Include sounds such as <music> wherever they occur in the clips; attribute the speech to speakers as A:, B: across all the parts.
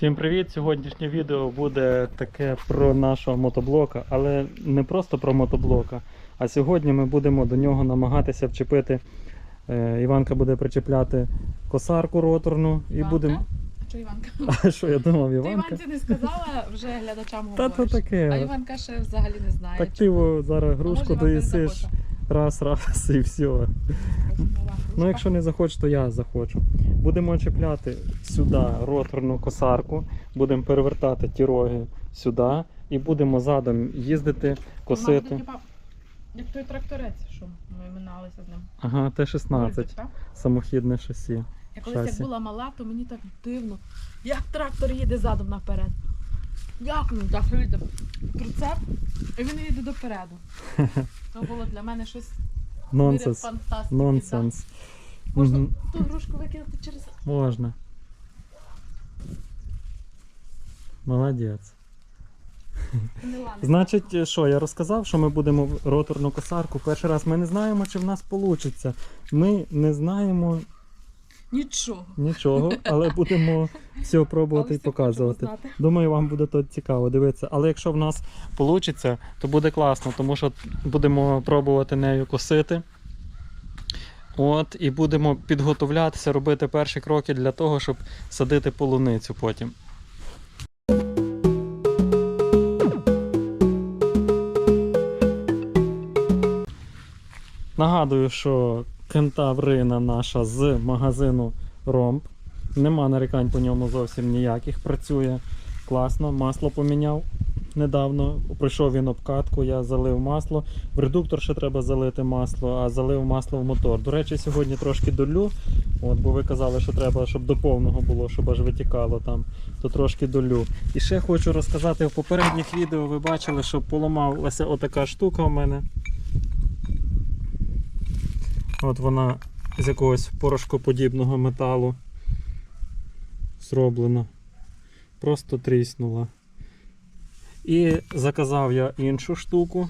A: Всім привіт! Сьогоднішнє відео буде таке про нашого мотоблока, але не просто про мотоблока. А сьогодні ми будемо до нього намагатися вчепити. е, Іванка буде причепляти косарку роторну і
B: Іванка?
A: будемо.
B: Що Іванка? <laughs>
A: А що я думав,
B: Ти
A: Іванка?
B: Іванці не сказала, вже глядачам
A: Та то
B: говориш. А
A: таке.
B: Іванка ще взагалі не знає.
A: Так ти зараз грушку доїсиш? Раз, раз і все. Ну, якщо не захочеш, то я захочу. Будемо чіпляти сюди роторну косарку, будемо перевертати ті роги сюди і будемо задом їздити, косити.
B: Як той тракторець, що ми миналися з ним.
A: Ага, Т-16, самохідне шасі.
B: Я колись як була мала, то мені так дивно. Як трактор їде задом наперед. Як він так їде? Прицеп, і він їде допереду. <laughs> Це було для мене щось
A: Нонсенс.
B: фантастики.
A: Нонсенс.
B: да. Можна
A: Мгм.
B: ту грушку викинути через
A: Можна. Молодець. Значить, що, я розказав, що ми будемо в роторну косарку. Перший раз ми не знаємо, чи в нас вийде. Ми не знаємо
B: Нічого.
A: нічого, але будемо все пробувати і показувати. Думаю, вам буде тут цікаво дивитися. Але якщо в нас вийде, то буде класно, тому що будемо пробувати нею косити. От, і будемо підготовлятися, робити перші кроки для того, щоб садити полуницю потім. Нагадую, що кентаврина наша з магазину Ромб. Нема нарікань по ньому зовсім ніяких. Працює класно. Масло поміняв недавно. Пройшов він обкатку, я залив масло. В редуктор ще треба залити масло, а залив масло в мотор. До речі, сьогодні трошки долю. От, бо ви казали, що треба, щоб до повного було, щоб аж витікало там, то трошки долю. І ще хочу розказати, в попередніх відео ви бачили, що поламалася отака штука у мене. От вона з якогось порошкоподібного металу зроблена. Просто тріснула. І заказав я іншу штуку.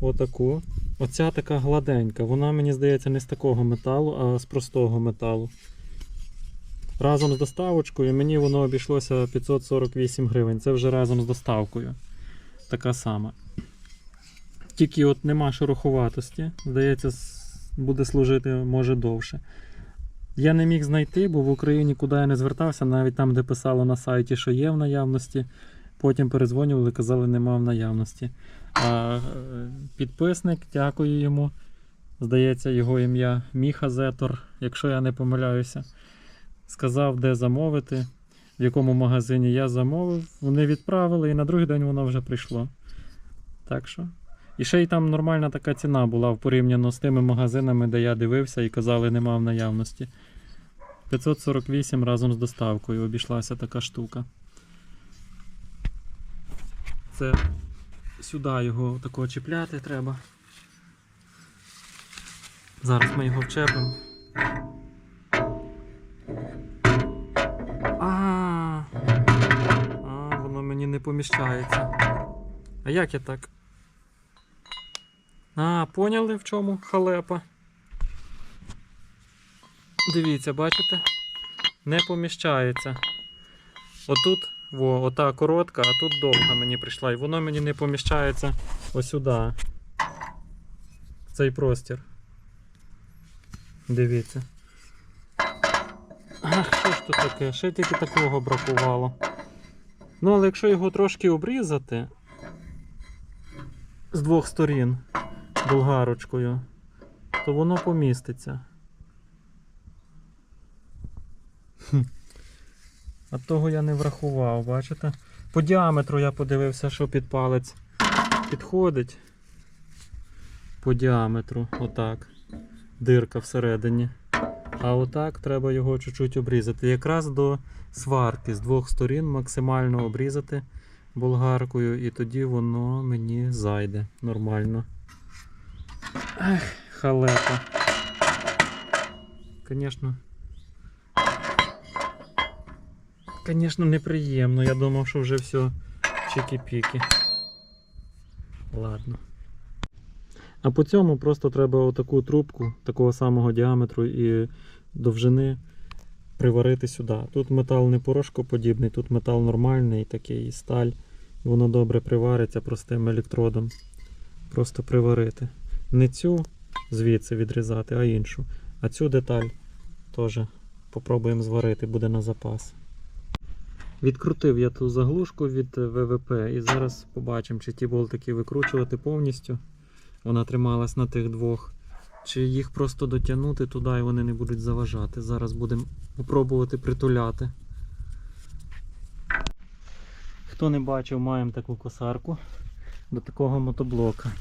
A: Отаку. Оця така гладенька. Вона, мені здається, не з такого металу, а з простого металу. Разом з доставочкою мені воно обійшлося 548 гривень. Це вже разом з доставкою. Така сама. Тільки от нема шероховатості. Здається, буде служити може довше. Я не міг знайти, бо в Україні куди я не звертався, навіть там, де писало на сайті, що є в наявності. Потім перезвонювали, казали, нема в наявності. А е, підписник, дякую йому. Здається, його ім'я Міха Зетор, якщо я не помиляюся. Сказав, де замовити, в якому магазині я замовив. Вони відправили, і на другий день воно вже прийшло. Так що. І ще й там нормальна така ціна була в порівняно з тими магазинами, де я дивився і казали, нема в наявності. 548 разом з доставкою обійшлася така штука. Це сюди його такого чіпляти треба. Зараз ми його вчепимо. А, а, воно мені не поміщається. А як я так? А, поняли в чому халепа? Дивіться, бачите? Не поміщається. Отут, во, ота коротка, а тут довга мені прийшла. І воно мені не поміщається осюди. В цей простір. Дивіться. Ах, що ж тут таке? Ще тільки такого бракувало. Ну, але якщо його трошки обрізати з двох сторін болгарочкою, то воно поміститься. А того я не врахував, бачите? По діаметру я подивився, що під палець підходить. По діаметру, отак. Дирка всередині. А отак треба його чуть-чуть обрізати. Якраз до сварки з двох сторін максимально обрізати болгаркою, і тоді воно мені зайде нормально. Ех, халепа. Звісно. Звісно, неприємно. Я думав, що вже все чики-піки. Ладно. А по цьому просто треба отаку трубку такого самого діаметру і довжини приварити сюди. Тут метал не порошкоподібний, тут метал нормальний, такий сталь. Воно добре привариться простим електродом. Просто приварити. Не цю звідси відрізати, а іншу. А цю деталь теж попробуємо зварити, буде на запас. Відкрутив я ту заглушку від ВВП і зараз побачимо, чи ті болтики викручувати повністю. Вона трималась на тих двох. Чи їх просто дотягнути туди і вони не будуть заважати. Зараз будемо спробувати притуляти. Хто не бачив, маємо таку косарку до такого мотоблока.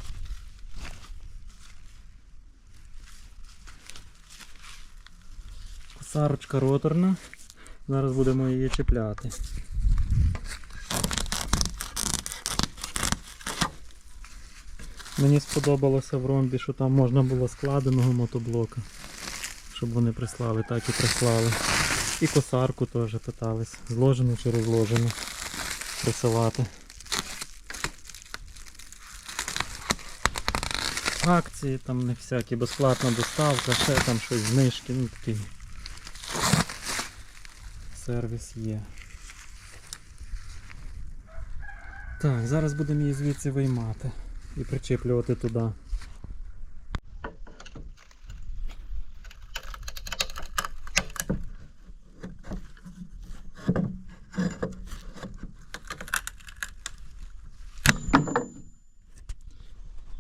A: Косарочка роторна. Зараз будемо її чіпляти. Мені сподобалося в ромбі, що там можна було складеного мотоблока, щоб вони прислали, так і прислали. І косарку теж питались, зложену чи розложену присилати. Акції там не всякі, безплатна доставка, все там щось знижки, ну такий сервіс є. Так, зараз будемо її звідси виймати і причеплювати туди.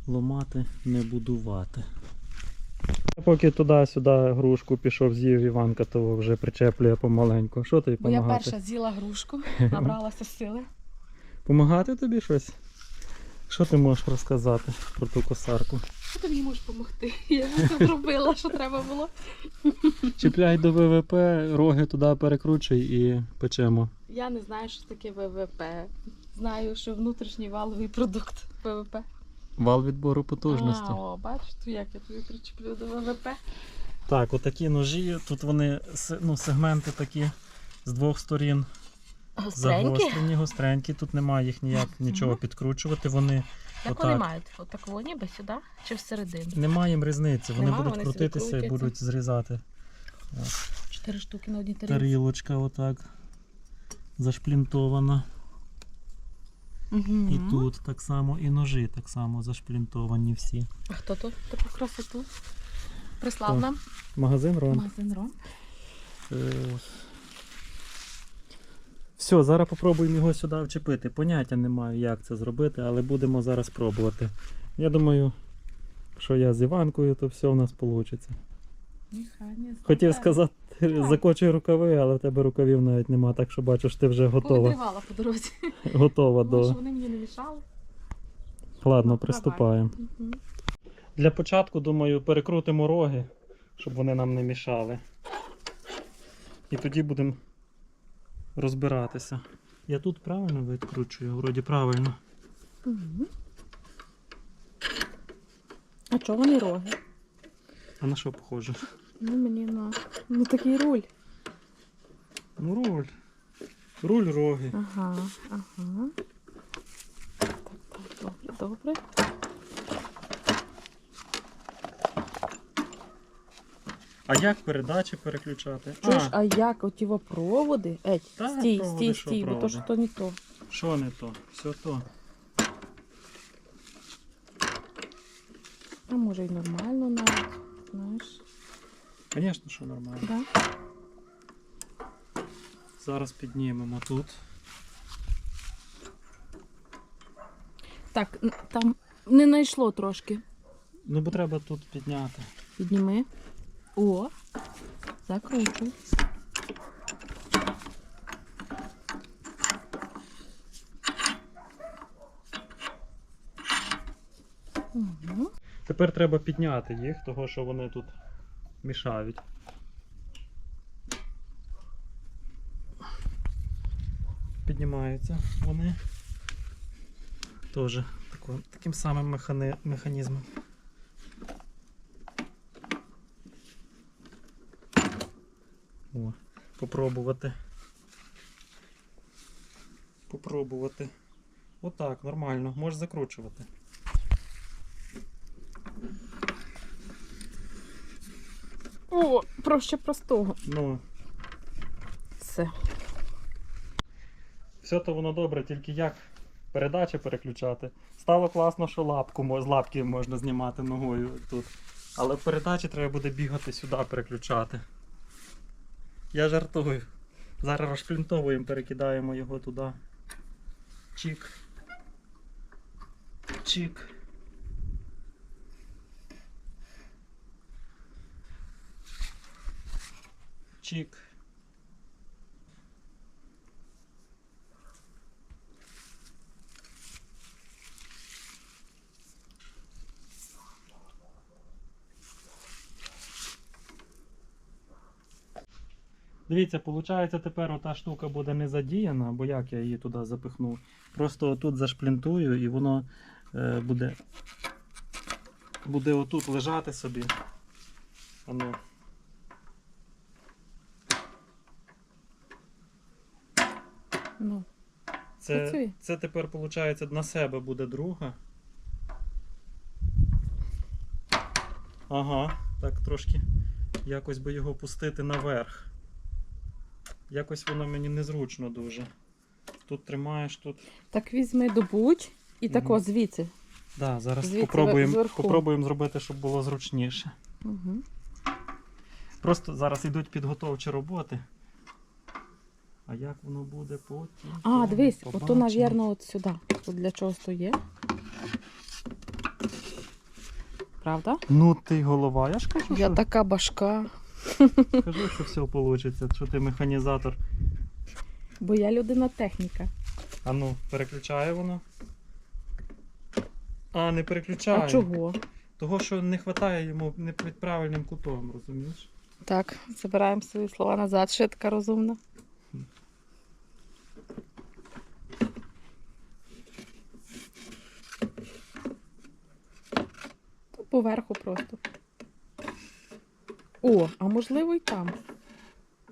A: Ломати, не будувати. Поки туди-сюди грушку пішов, з'їв Іванка, то вже причеплює помаленьку. Що тобі
B: Бо я перша з'їла грушку, <laughs> набралася сили.
A: Помагати тобі щось? Що ти можеш розказати про ту косарку?
B: Що ти мені можеш допомогти? Я все зробила, що треба було.
A: Чіпляй до ВВП, роги туди перекручуй і печемо.
B: Я не знаю, що таке ВВП. Знаю, що внутрішній валовий продукт ВВП.
A: Вал відбору потужності.
B: А, о, бачиш, як я тобі причеплю до ВВП.
A: Так, отакі ножі. Тут вони ну, сегменти такі з двох сторін
B: Гостренькі?
A: загострені, гостренькі. Тут немає їх ніяк нічого підкручувати. Вони
B: Як
A: Отак.
B: вони мають? Отаково ніби сюди чи всередині?
A: немає їм різниці. Вони
B: Нема,
A: будуть
B: вони
A: крутитися і будуть зрізати.
B: Чотири штуки на одній тарілці.
A: Тарілочка отак зашплінтована.
B: Мгм.
A: І тут так само, і ножі так само зашплінтовані всі.
B: А хто тут таку красоту? Прислав нам
A: Магазин Ром.
B: магазин Ром.
A: Все, зараз попробуємо його сюди вчепити. Поняття не маю, як це зробити, але будемо зараз пробувати. Я думаю, що я з Іванкою, то все в нас вийде. Хотів сказати, закочуй рукави, але в тебе рукавів навіть нема, так що бачу, що ти вже готова.
B: Повідривала по дорозі.
A: Готова
B: Тому що
A: до.
B: вони мені не мішали.
A: Ладно,
B: Ну,
A: приступаємо.
B: Мгм.
A: Для початку, думаю, перекрутимо роги, щоб вони нам не мішали. І тоді будемо розбиратися. Я тут правильно відкручую, вроді правильно.
B: Мгм. А чого вони роги?
A: А на що похоже?
B: Ну мені на ну такий руль.
A: Ну, руль. Руль роги.
B: Ага, ага. Так, так, добре, добре.
A: А як передачі переключати?
B: Чуєш,
A: А,
B: а як оті во проводи? Еть,
A: Та,
B: стій,
A: проводи,
B: стій,
A: що
B: стій, бо то
A: проводи?
B: що то не то.
A: що не то? Все то.
B: А може й нормально навіть, знаєш.
A: Звісно, що нормально.
B: Да?
A: Зараз піднімемо тут.
B: Так, там не знайшло трошки.
A: Ну, бо треба тут підняти.
B: Підніми. О, закручуй. Угу.
A: Тепер треба підняти їх, того що вони тут мішають. Піднімаються вони. Теж таким самим механізмом. О, попробувати. Попробувати. Отак, нормально, можеш закручувати.
B: О, проще простого.
A: Ну,
B: все.
A: Все то воно добре, тільки як передачі переключати. Стало класно, що лапку з лапки можна знімати ногою тут. Але передачі треба буде бігати сюди, переключати. Я жартую. Зараз розшплінтовуємо, перекидаємо його туди. Чик. Чик. Чик. Дивіться, виходить, тепер ота штука буде не задіяна, бо як я її туди запихнув. Просто тут зашплінтую і воно е, буде, буде отут лежати собі. Ану.
B: Ну,
A: Це,
B: Працює.
A: це тепер, виходить, на себе буде друга. Ага, так трошки якось би його пустити наверх. Якось воно мені незручно дуже. Тут тримаєш, тут.
B: так візьми добуть і
A: Мгм.
B: тако звідси.
A: Да, зараз
B: Звідси
A: попробуємо, попробуємо зробити, щоб було зручніше.
B: Угу.
A: Просто зараз йдуть підготовчі роботи. А як воно буде потім?
B: А, дивись, ото, навірно, от сюди. От для чого то є. Правда?
A: Ну ти голова, я ж кажу,
B: Я
A: що,
B: така башка.
A: кажу, що все вийде, що ти механізатор.
B: Бо я людина техніка.
A: А ну, переключає воно. А, не переключає.
B: А чого?
A: Того, що не вистачає йому не під правильним кутом, розумієш?
B: Так, забираємо свої слова назад, ще така розумна. Поверху просто. О, а можливо і там.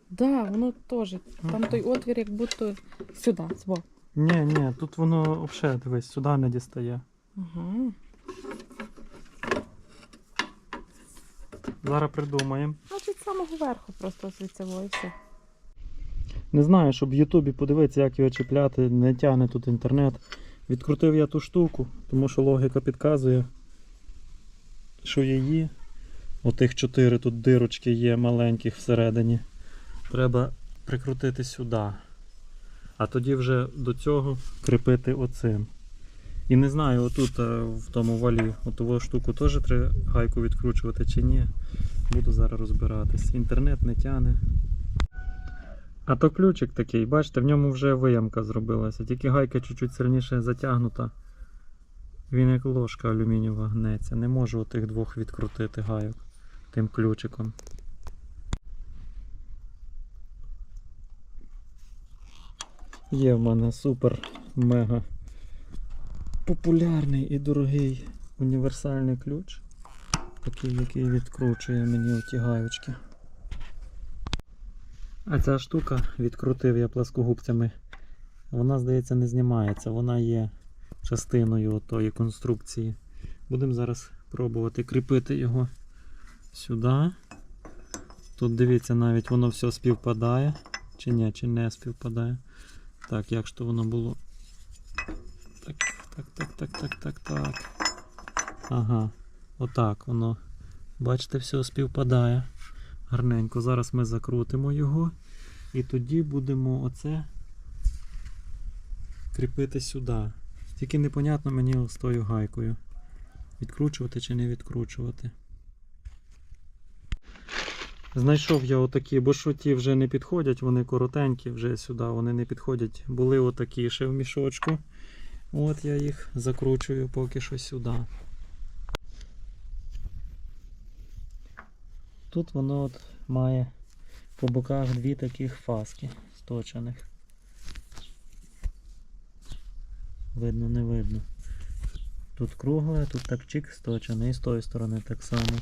B: Да, воно теж. Там той отвір, як будто сюди, збоку.
A: Ні, ні, тут воно взагалі, дивись, сюди не дістає.
B: Ага.
A: Зараз придумаємо.
B: Значить, з самого верху просто звідси і все.
A: Не знаю, щоб в Ютубі подивитися, як його чіпляти, не тягне тут інтернет. Відкрутив я ту штуку, тому що логіка підказує, що її, отих чотири тут дирочки є маленьких всередині. Треба прикрутити сюди. А тоді вже до цього кріпити оцим. І не знаю, отут е, в тому валі, отову штуку теж треба гайку відкручувати чи ні. Буду зараз розбиратись. Інтернет не тягне. А то ключик такий, бачите, в ньому вже виямка зробилася, тільки гайка чуть-чуть сильніше затягнута. Він як ложка алюмінієва гнеться. Не можу отих двох відкрутити гайок тим ключиком. Є в мене супер мега популярний і дорогий універсальний ключ. Такий, який відкручує мені оті гаючки. А ця штука відкрутив я пласкогубцями. Вона, здається, не знімається, вона є частиною тої конструкції. Будемо зараз пробувати кріпити його сюди. Тут дивіться, навіть воно все співпадає. Чи ні, чи не співпадає. Так, як ж то воно було? Так, так, так, так, так, так, так. Ага. Отак воно. Бачите, все співпадає. Гарненько. Зараз ми закрутимо його. І тоді будемо оце кріпити сюди. Тільки непонятно мені з тою гайкою. Відкручувати чи не відкручувати. Знайшов я отакі, бо що ті вже не підходять, вони коротенькі, вже сюди вони не підходять. Були отакі ще в мішочку. От я їх закручую поки що сюди. Тут воно от має по боках дві таких фаски сточених. Видно, не видно. Тут кругле, тут так чик сточений, і з тої сторони так само.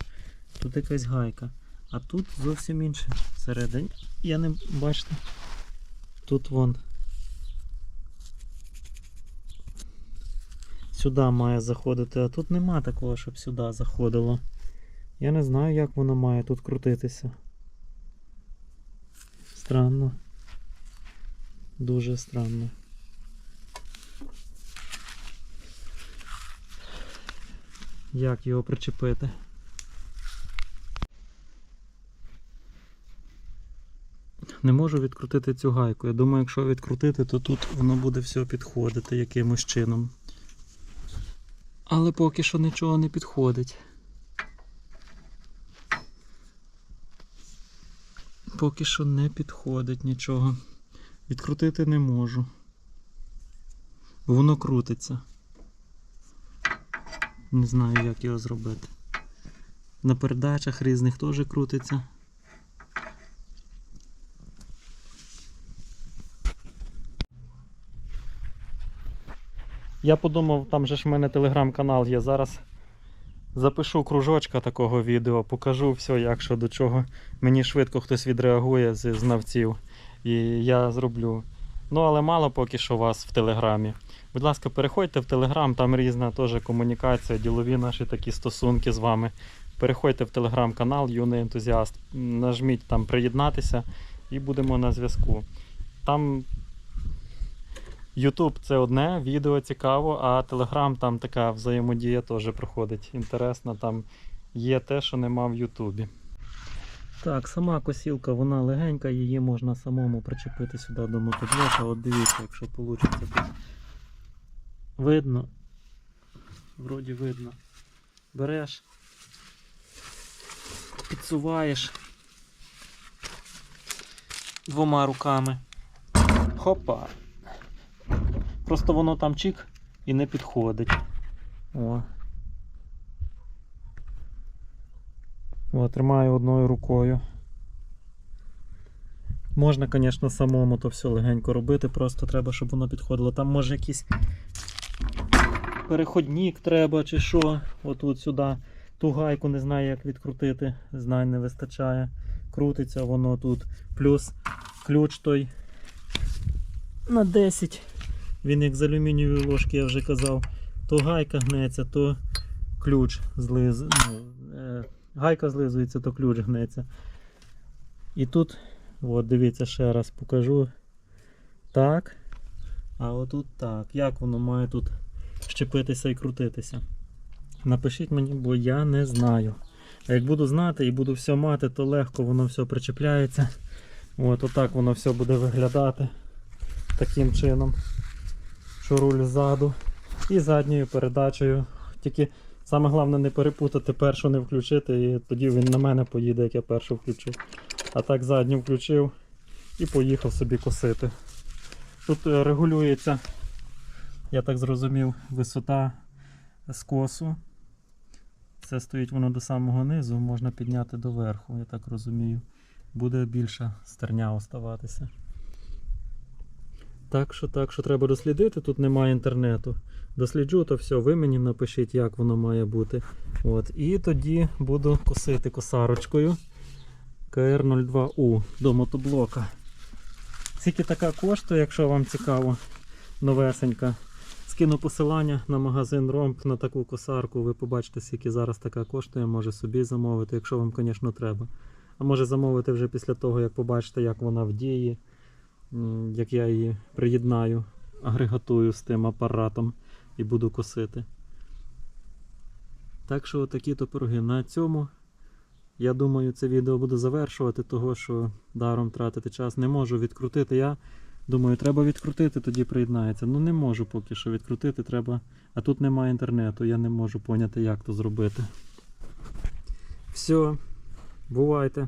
A: Тут якась гайка. А тут зовсім інше всередині. Я не бачите. Тут вон. Сюди має заходити, а тут нема такого, щоб сюди заходило. Я не знаю, як воно має тут крутитися. Странно. Дуже странно. Як його причепити? Не можу відкрутити цю гайку. Я думаю, якщо відкрутити, то тут воно буде все підходити якимось чином. Але поки що нічого не підходить. Поки що не підходить нічого. Відкрутити не можу. Воно крутиться. Не знаю, як його зробити. На передачах різних теж крутиться. Я подумав, там же ж в мене телеграм-канал є. Зараз запишу кружочка такого відео, покажу все, як що до чого. Мені швидко хтось відреагує з знавців. І я зроблю. Ну, але мало поки що вас в телеграмі. Будь ласка, переходьте в телеграм, там різна теж комунікація, ділові наші такі стосунки з вами. Переходьте в телеграм-канал Юний ентузіаст, нажміть там приєднатися і будемо на зв'язку. Там YouTube це одне, відео цікаво, а Telegram там така взаємодія теж проходить. Інтересно, там є те, що нема в Ютубі. Так, сама косілка, вона легенька, її можна самому причепити сюди до мотоблока. От дивіться, якщо вийде. Видно. Вроді видно. Береш, підсуваєш двома руками. Хопа. Просто воно там чик і не підходить. О. О, тримаю одною рукою. Можна, звісно, самому то все легенько робити, просто треба, щоб воно підходило. Там може якийсь переходник треба чи що. Отут сюди. Ту гайку не знаю, як відкрутити. Знань не вистачає. Крутиться воно тут. Плюс ключ той на 10. Він як з алюмінієвої ложки, я вже казав. То гайка гнеться, то ключ злиз... ну, е, гайка злизується, то ключ гнеться. І тут, от дивіться, ще раз покажу. Так. А отут так. Як воно має тут щепитися і крутитися? Напишіть мені, бо я не знаю. А як буду знати і буду все мати, то легко воно все причепляється. От отак воно все буде виглядати таким чином що руль ззаду і задньою передачею. Тільки саме головне не перепутати першу не включити, і тоді він на мене поїде, як я першу включу. А так задню включив і поїхав собі косити. Тут е, регулюється, я так зрозумів, висота скосу. Це стоїть воно до самого низу, можна підняти до верху, я так розумію. Буде більша стерня оставатися. Так що, так що треба дослідити, тут немає інтернету. Досліджу, то все, ви мені напишіть, як воно має бути. От. І тоді буду косити косарочкою КР02У до мотоблока. Скільки така коштує, якщо вам цікаво, новесенька. Скину посилання на магазин Ромп на таку косарку. Ви побачите, скільки зараз така коштує, може собі замовити, якщо вам, звісно, треба. А може замовити вже після того, як побачите, як вона в дії. Як я її приєднаю, агрегатую з тим апаратом і буду косити. Так що такі то пироги. На цьому, я думаю, це відео буду завершувати, того що даром тратити час не можу відкрутити. Я думаю, треба відкрутити, тоді приєднається. Ну не можу поки що відкрутити, треба. А тут немає інтернету, я не можу поняти, як то зробити. Все, бувайте.